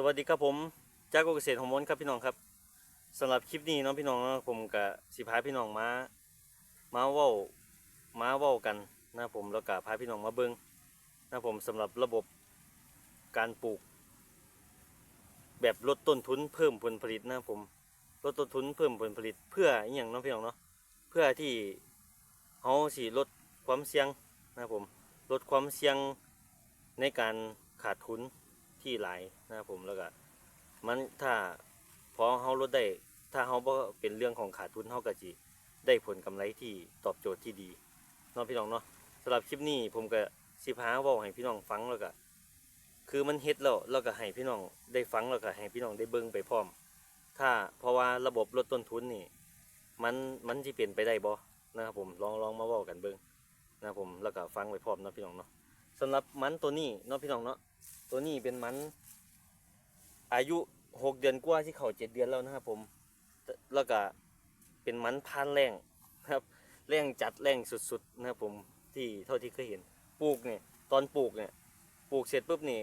สวัสดีครับผมจากกเกษตรฮอร์โมนครับพี่น้องครับสำหรับคลิปนี้น้องพี่น้องเนาะผมกับสิพาพี่น้องมามาเว้ามาว้ากันนะผมแล้วก็พาพี่น้องมาเบิ้งนะผมสำหรับระบบการปลูก แบบลดต้นทุนเพิ่มผลผลิตนะผมลดต้นทุนเพิ่มผลผลิต เพื่ออย่างน้องพี่น้องเนาะเพื่อที่เขาสิลดความเสี่ยงนะผมลดความเสี่ยงในการขาดทุน ที่หลายนะครับผมแล้วก็มันถ้าพอเขาลดได้ ถ้าเขาบ่เป็นเรื่องของขาดทุนเขาก็จีได้ผลกำไรที่ตอบโจทย์ที่ดีน้องพี่น้องเนาะสำหรับคลิปนี้ผมก็สิพาว้าให้พี่น้องฟังแล้วก็คือมันเฮ็ดแล้วแล้วก็ให้พี่น้องได้ฟังแล้วก็ให้พี่น้องได้เบิ่งไปพร้อม ถ้าเพราะว่าระบบลดต้นทุนนี่ มันมันสิเป็นไปได้บ่นะครับผมลองลองมาว้ากันเบิ่งนะครับผมแล้วก็ฟังไปพร้อมนะพี่น้องเนาะสำหรับมันตัวนี้เนาะพี่น้องเนาะ ตัวนี้เป็นมัน อายุหกเดือนกว่าที่เขาเจ็ดเดือนแล้วนะครับผม แล้วก็เป็นมันพันแรงนะครับแรงจัดแรงสุดๆนะครับผมที่เท่าที่เคยเห็นปลูกเนี่ยตอนปลูกเนี่ยปลูกเสร็จปุ๊บนี่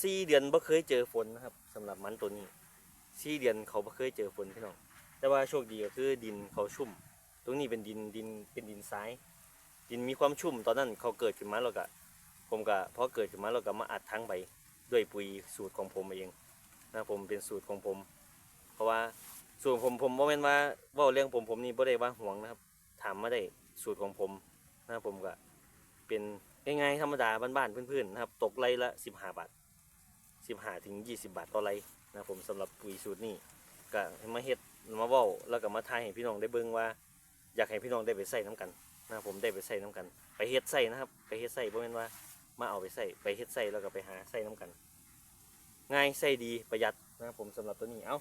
สี่เดือนบ่เคยเจอฝนนะครับสำหรับมันตัวนี้สี่เดือนเขาบ่เคยเจอฝนพี่น้องแต่ว่าโชคดีก็คือดินเขาชุ่ม ตรงนี้เป็นดินดินเป็นดินทราย ดินมีความชุ่มตอนนั้นเขาเกิดขึ้นมาแล้วก็ ผมก็พอเกิดขึ้นมาเราก็มาอัดทั้งใบด้วยปุ๋ยสูตรของผมเองนะผมเป็นสูตรของผม เพราะว่าสูตรผมผมบ่แม่นว่าว่าเรื่องผมผมนี่บ่ได้ว่าห่วงนะครับ ถามมาได้สูตรของผมนะผมก็เป็นง่ายๆธรรมดาบ้านๆพื้นๆนะครับ ตกไรละ 15 บาท 15 ถึง 20 บาทต่อไรนะผมสำหรับปุ๋ยสูตรนี้ก็มาเฮ็ดมาว้าแล้วก็มาทายให้พี่น้องได้เบิ่งว่า อยากให้พี่น้องได้ไปใส่น้กันนะผมได้ไปใส่น้กัน ไปเฮ็ดใส่นะครับ ไปเฮ็ดใส่บ่แม่นว่า มาเอาไปใส่ไปเฮ็ดใส่แล้วก็ไปหาใส่น้ำกัน ง่ายใส่ดีประหยัดนะครับผมสำหรับตัวนี้เอา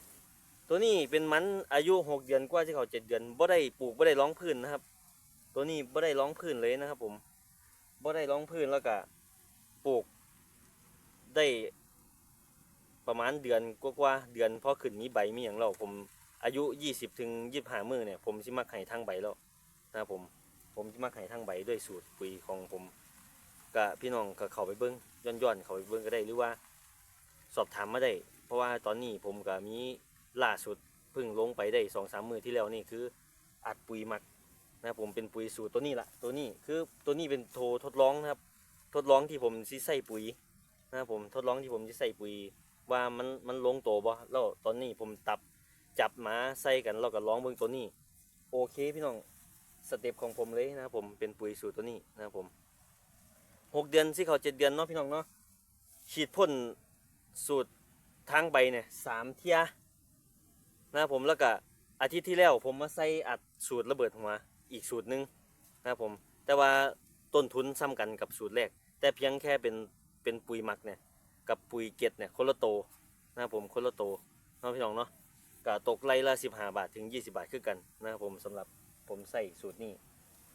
ตัวนี้เป็นมันอายุหกเดือนกว่าที่เขาเจ็ดเดือนบ่ได้ปลูกบ่ได้ร้องพื้นนะครับ ตัวนี้บ่ได้ร้องพื้นเลยนะครับ ผมบ่ได้ร้องพื้นแล้วก็ปลูกได้ประมาณเดือนกว่าๆเดือนพอขึ้นมีใบมีอย่างเราผมอายุยี่สิบถึงยี่ห้ามือเนี่ยผมสิมักให้ทั้งใบแล้วนะครับผมผมสิมักให้ทั้งใบด้วยสูตรปุ๋ยของผม ก็พี่น้องก็เข้าไปเบิ้งย้อนย้อนๆเข้าไปเบิ้งก็ได้หรือว่า สอบถามมาได้ เพราะว่าตอนนี้ผมก็มีล่าสุดเพิ่งลงไปได้สองสามมือที่แล้วนี่คืออัดปุ๋ยหมักนะผมเป็นปุ๋ยสูตรตัวนี้ละตัวนี้คือตัวนี้เป็นโททดลองนะครับ ทดลองที่ผมสิใส่ปุ๋ยนะผมทดลองที่ผมสิใส่ปุ๋ย ว่ามันมันลงตัวบ่แล้วตอนนี้ผมตับจับมาใส่กันแล้วก็ลองเบิ่งตัวนี้ โอเคพี่น้องสเต็ปของผมเลยนะครับผมเป็นปุ๋ยสูตรตัวนี้นะครับผม หกเดือนสิเขาเจ็ดเดือนเนาะพี่น้องเนาะฉีดพ่นสูตรทางใบเนี่ยสามเที่ยนะครับผมแล้วก็อาทิตย์ที่แล้วผมมาใส่อัดสูตรระเบิดหัวอีกสูตรหนึ่งนะครับผมแต่ว่าต้นทุนซ้ำกันกับสูตรแรก แต่เพียงแค่เป็นเป็นปุ๋ยหมักเนี่ยกับปุ๋ยเกตเนี่ยคนละโตนะครับผมคนละโตเนาะพี่น้องเนาะก็ตกไร่ละสิบห้าบาทถึงยี่สิบาทคือกันนะครับผมสำหรับผมใส่สูตรนี้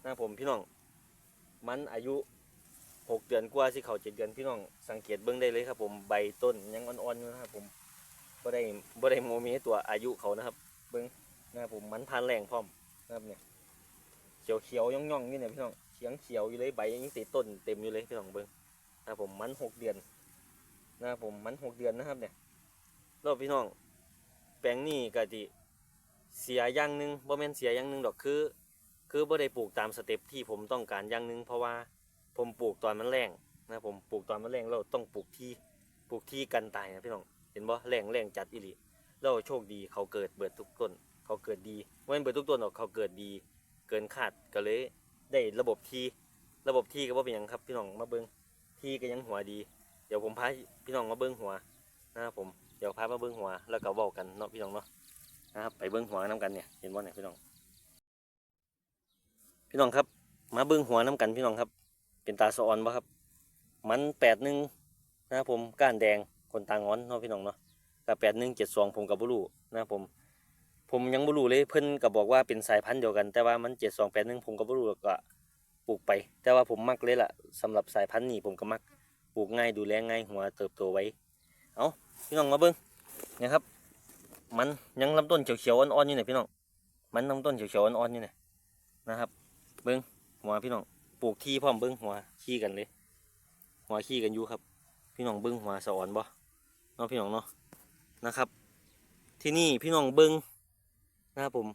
นะครับผมพี่น้องมันอายุ หกเดือนกว่าที่เขาเจ็ดเดือนพี่น้องสังเกตเบิ้งได้เลยครับ ผมใบต้นยังอ่อนๆอยู่นะครับผมบ่ได้บ่ได้โมเมตัวอายุเขานะครับ เบิ้งนะครับผมมันพันแรงพร้อมนะครับเนี่ยเขียวเขียวย่องๆอยู่เนี่ยพี่น้องเขียงเขียวอยู่เลยใบยังติดต้นเต็มอยู่เลยพี่น้องเบิ้งนะครับผมมันหกเดือนนะครับผมมันหกเดือนนะครับเนี่ยแล้วพี่น้องแปลงนี้ก็จิเสียอย่างหนึ่งบ่แม่นเสียอย่างหนึ่งดอกคือ คือบ่ได้ปลูกตามสเต็ปที่ผมต้องการอย่างหนึ่งเพราะว่า ผมปลูกตอนมันแรงนะผมปลูกตอนมันแรงเราต้องปลูกที่ปลูกที่กันตายนะพี่น้องเห็นบ่แรงแรงจัดอีหลีเราโชคดีเขาเกิดเบิดทุกต้น เขาเกิดดีไม่เป็นเบิดทุกต้นหรอกเขาเกิดดี เกินคาดก็เลยได้ระบบที่ระบบที่ก็บ่เป็นยังครับพี่น้องมาเบิ้งที่ก็ยังหัวดี เดี๋ยวผมพาพี่น้องมาเบิ้งหัวนะครับผมเดี๋ยวพามาเบิ้งหัวแล้วก็เว้ากันเนาะพี่น้องเนาะนะครับไปเบิ้งหัวน้กันเนี่ยเห็นบ่เนี่ยพี่น้อง พี่น้องครับ มาเบิ้งหัวน้กันพี่น้องครับ เป็นตาสะออนบ่ครับ มันแปดหนึ่งนะผมก้านแดงคนตางอนเนาะพี่น้องเนาะกับแปดหนึ่งเจ็ดสองผมกับบุรุนะผม ผมยังบุรุเลยเพิ่อนก็บอกว่าเป็นสายพันธุ์เดียวกัน แต่ว่ามันเจ็ดสองแปดหนึ่งผมกับบุรุก็ปลูกไป แต่ว่าผมมักเลยล่ะสำหรับสายพันธุ์นี้ผมก็มักปลูกง่ายดูแลง่ายหัวเติบโตไว้ เอาพี่น้องมาเบิ้งนะครับ มันยังลำต้นเขียวๆอ่อนๆอยู่เนี่ยพี่น้อง มันลำต้นเขียวๆอ่อนๆอยู่เนี่ยนะครับ เบิ้งหัวพี่น้อง ลูกที่พร้อมเบิ้งหัวขี้กันเลย หัวขี้กันอยู่ครับ พี่น้องเบิ้งหัวสะออนบ่เนาะพี่น้องเนาะนะครับ ที่นี่พี่น้องเบิงนะครับผม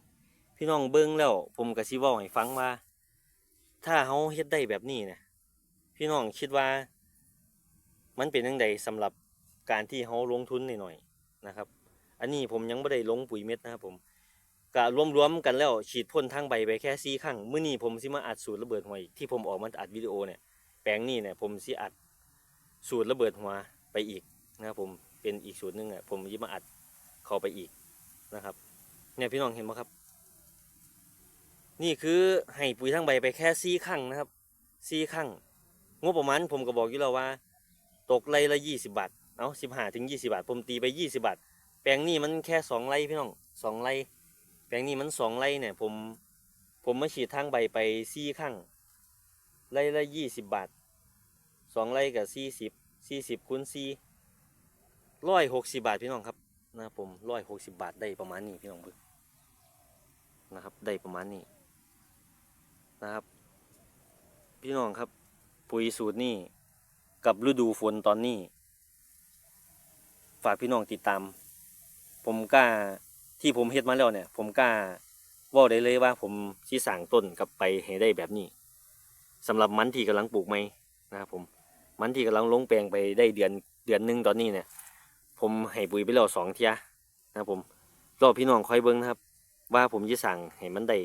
พี่น้องเบิงแล้วผมก็สิเว้าให้ฟังว่า ถ้าเฮาเฮ็ดได้แบบนี้เนี่ยพี่น้องคิดว่า มันเป็นจังไดสำหรับการที่เฮาลงทุนหน่อยๆนะครับ อันนี้ผมยังบ่ได้ลงปุ๋ยเม็ดนะครับผม ก็รวมๆกันแล้วฉีดพ่นทางใบไปแค่สี่ครั้งมื้อนี้ผมสิมาอัดสูตรระเบิดหัวอีกที่ผมออกมาอัดวิดีโอเนี่ยแปลงนี้เนี่ยผมสิอัดสูตรระเบิดหัวไปอีกนะครับผมเป็นอีกสูตรหนึงอะผมยิมาอัดเข้าไปอีกนะครับเนี่ยพี่น้องเห็นไหมครับ นี่คือให้ปุ๋ยทั้งใบไปแค่สี่ครั้งนะครับสี่ครั้งงบประมาณผมก็บอกอยู่แล้วว่า ตกไรละยี่สิบบาทเอาสิบห้าถึงยี่สิบาท ผมตีไปยี่สิบาท แปลงนี้มันแค่สองไรพี่น้องสองไร ปลงนี้มันสองไร่เนี่ย ผม ผมมาฉีดทางใบไปสี่ครั้งไร่ละยี่สิบบาทสองไร่กับสี่สิบสี่สิบคูณสี่ร้อยหกสิบาทพี่น้องครับนะผมร้อยหกสิบาทได้ประมาณนี้พี่น้องเบิ่งนะครับได้ประมาณนี้นะครับ พี่น้องครับ ปุ๋ยสูตรนี้กับฤดูฝนตอนนี้ ฝากพี่น้องติดตาม ผมกล้า ที่ผมเฮ็ดมาแล้วเนี่ย ผมกล้าว่าได้เลยว่าผมสิสั่งต้นกลับไปให้ได้แบบนี้สำหรับมันที่กำลังปลูกใหมนะครับผมมันที่กำลังลงแปลงไปได้เดือนเดือนหนึ่งตอนนี้เนี่ย ผมให้ปุ๋ยไปแล้วสองเทียนะครับผมรอพี่น้องคอยเบิ้งนะครับ ว่าผมจะสั่งให้มันได้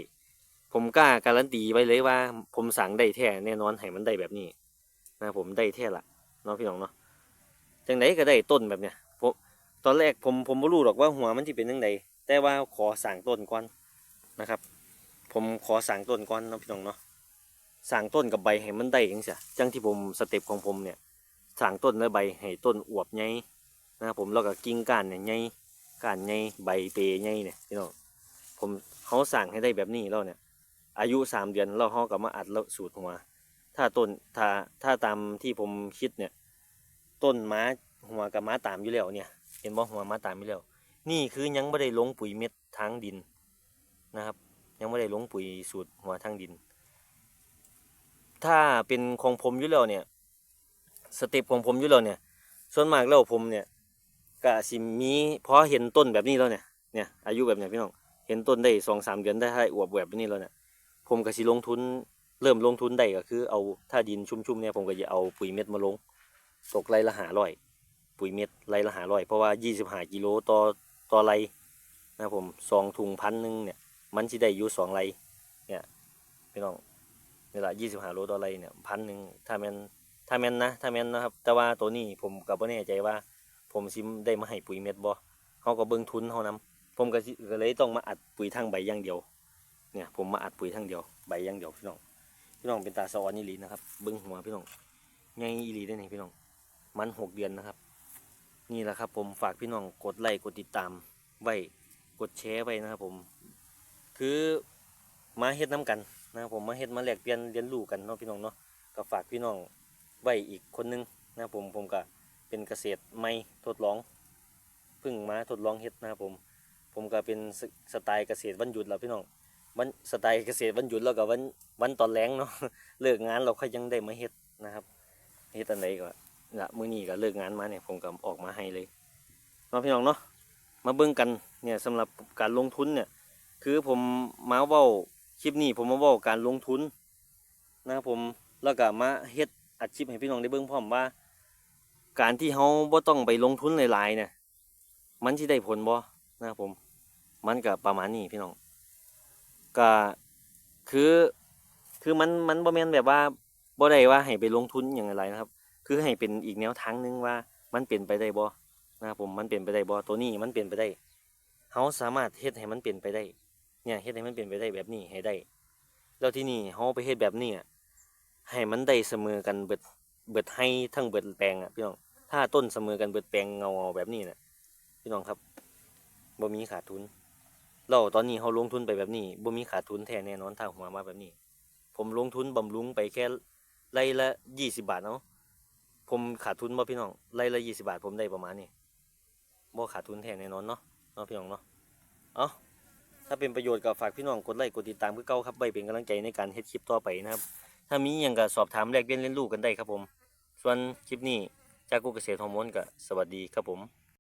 ผมกล้าการันตีไว้เลยว่า ผมสั่งได้แท้แน่นอนให้มันได้แบบนี้ นะครับผมได้แท้ละเนาะพี่น้องเนาะจังไดก็ได้ต้นแบบเนี้ยผมตอนแรกผมผมไม่รู้หรอกว่าหัวมันที่เป็นจังได แต่ว่าขอสั่งต้นก่อนนะครับ ผมขอสั่งต้นก่อนนะพี่น้องเนาะสร้างต้นกับใบให้มันได้จังซี่จังที่ผมสเต็ปของผมเนี่ยสร้างต้นและใบให้ต้นอวบใหญ่นะครับผมแล้วก็กิ่งก้านเนี่ยใหญ่ก้านใหญ่ใบเปใหญ่เนี่ยพี่น้องผมเขาสั่งให้ได้แบบนี้แล้วเนี่ย อายุสามเดือนแล้วเขาก็มาอัดแล้วสูตรหัวถ้าต้นถ้าถ้าตามที่ผมคิดเนี่ย ต้นม้าหัวกับม้าตามอยู่แล้วเนี่ย เห็นบ่หัวม้าตามอยู่แล้ว นี่คือยังไม่ได้ลงปุ๋ยเม็ดทางดินนะครับ ยังไม่ได้ลงปุ๋ยสูตรหัวทางดิน ถ้าเป็นของผมอยู่แล้วเนี่ยสเต็ปของผมอยู่แล้วเนี่ย ส่วนมากแล้วผมเนี่ยก็สิมีพอเห็นต้นแบบนี้แล้วเนี่ยเนี่ยอายุแบบเนี้ยพี่น้องเห็นต้นได้สองสามเดือนได้ให้อวบแบบนี้แล้วเนี่ยผมก็สิลงทุนเริ่มลงทุนได้ก็คือเอาถ้าดินชุ่มๆเนี่ยผมก็จะเอาปุ๋ยเม็ดมาลงตกไรละหาร้อยปุ๋ยเม็ดไรละหาร้อยเพราะว่ายี่สิบห้ากิโลต่อ ต่อไรนะผมสองถุงพันหนึ่งเนี่ยมันสิได้อยู่สองไรเนี่ยพี่น้องนี่แหละยี่สิบห้าโลต่อไรเนี่ยพันหนึ่งถ้าแมนถ้าแมนนะถ้าแมนนะครับ แต่ว่าตัวนี้ผมก็บ่แน่ใจว่า ผมซิมได้มาให้ปุ๋ยเม็ดบ่เขาก็เบิ่งทุนเขานํผมก็เลยต้องมาอัดปุ๋ยทางใบอย่างเดียว เนี่ยผมมาอัดปุ๋ยทางเดียวใบอย่างเดียวพี่น้องพี่น้องเป็นตาสะออนอีหลีนะครับเบิ่งหัวพี่น้องใหญ่อีหลีได้อนี่พี่น้องมันหกเดือนนะครับ นี่แหละครับผมฝากพี่น้องกดไลค์กดติดตามไว้กดแชร์ไว้นะครับผม คือมาเฮ็ดน้กันนะครับผมมาเฮ็ดมาแลกเปลี่ยนเรียนรู้กันเนาะพี่น้องเนาะก็ฝากพี่น้องไว้อีกคนนึงนะครับผมผมก็เป็นเกษตรใหม่ทดลองเพิ่งมาทดลองเฮ็ดนะครับผมผมก็เป็นสสไตล์เกษตรวันหยุดแล้วพี่น้องวันสไตล์เกษตรวันหยุดแล้วก็วันวันตอนแรงเนาะเลิกงานเราค่อยยังได้มาเฮ็ดนะครับเฮ็ดอันไหนก็ ละมื้อนี้ก็เลิกงานมาเนี่ยผมก็ออกมาให้เลยเนาะพี่น้องเนาะมาเบิ่งกันเนี่ยสำหรับการลงทุนเนี่ย คือผมมาเว้าคลิปนี้ผมมาบอกการลงทุนนะครับผมแล้วก็มาเฮ็ดอัดคลิปให้พี่น้องได้เบิ่งพร้อมว่า การที่เฮาบ่ต้องไปลงทุนหลายๆเนี่ยมันสิได้ผลบ่นะครับผม มันก็ประมาณนี้พี่น้องก็คือคือมันมันบ่แม่นแบบว่าบ่ได้ว่าให้ไปลงทุนอย่างไรนะครับ คือให้เป็นอีกแนวทางหนึงว่ามันเป็นไปได้บ่นะครับผมมันเป็นไปได้บ่ตัวนี้มันเป็นไปได้เฮาสามารถเฮ็ดให้มันเป็นไปได้เนี่ยเฮ็ดให้มันเป็นไปได้แบบนี้ให้ได้ แล้วที่นี่เฮาไปเฮ็ดแบบนี้อะให้มันได้เสมอกันเบิดเบิดให้ทั้งเบิดแปลงอะพี่น้องถ้าต้นเสมอกันเบิดแปลงเงาแบบนี้นะพี่น้องครับบ่มีขาดทุนเราตอนนี้เฮาลงทุนไปแบบนี้บ่มีขาดทุนแท้แน่นอนถ้าหัวมาแบบนี้ ผมลงทุนบำรุงไปแค่ไร่ละ20บาทเนาะ ผมขาดทุนบ่พี่น้องไร่ละยี่สิบาทผมได้ประมาณนี้บ่ขาดทุนแท้แน่นอนเนาะเนาะพี่น้องเนาะเอาถ้าเป็นประโยชน์ก็ฝากพี่น้องกดไลค์กดติดตามเพื่อเก้าครับไว้เป็นกำลังใจในการเฮ็ดคลิปต่อไปนะครับ ถ้ามีอย่างก็สอบถามแลกเปลี่ยนเรียนรู้กันได้ครับผม ส่วนคลิปนี้จากกูเกษตรฮอร์โมนก็สวัสดีครับผม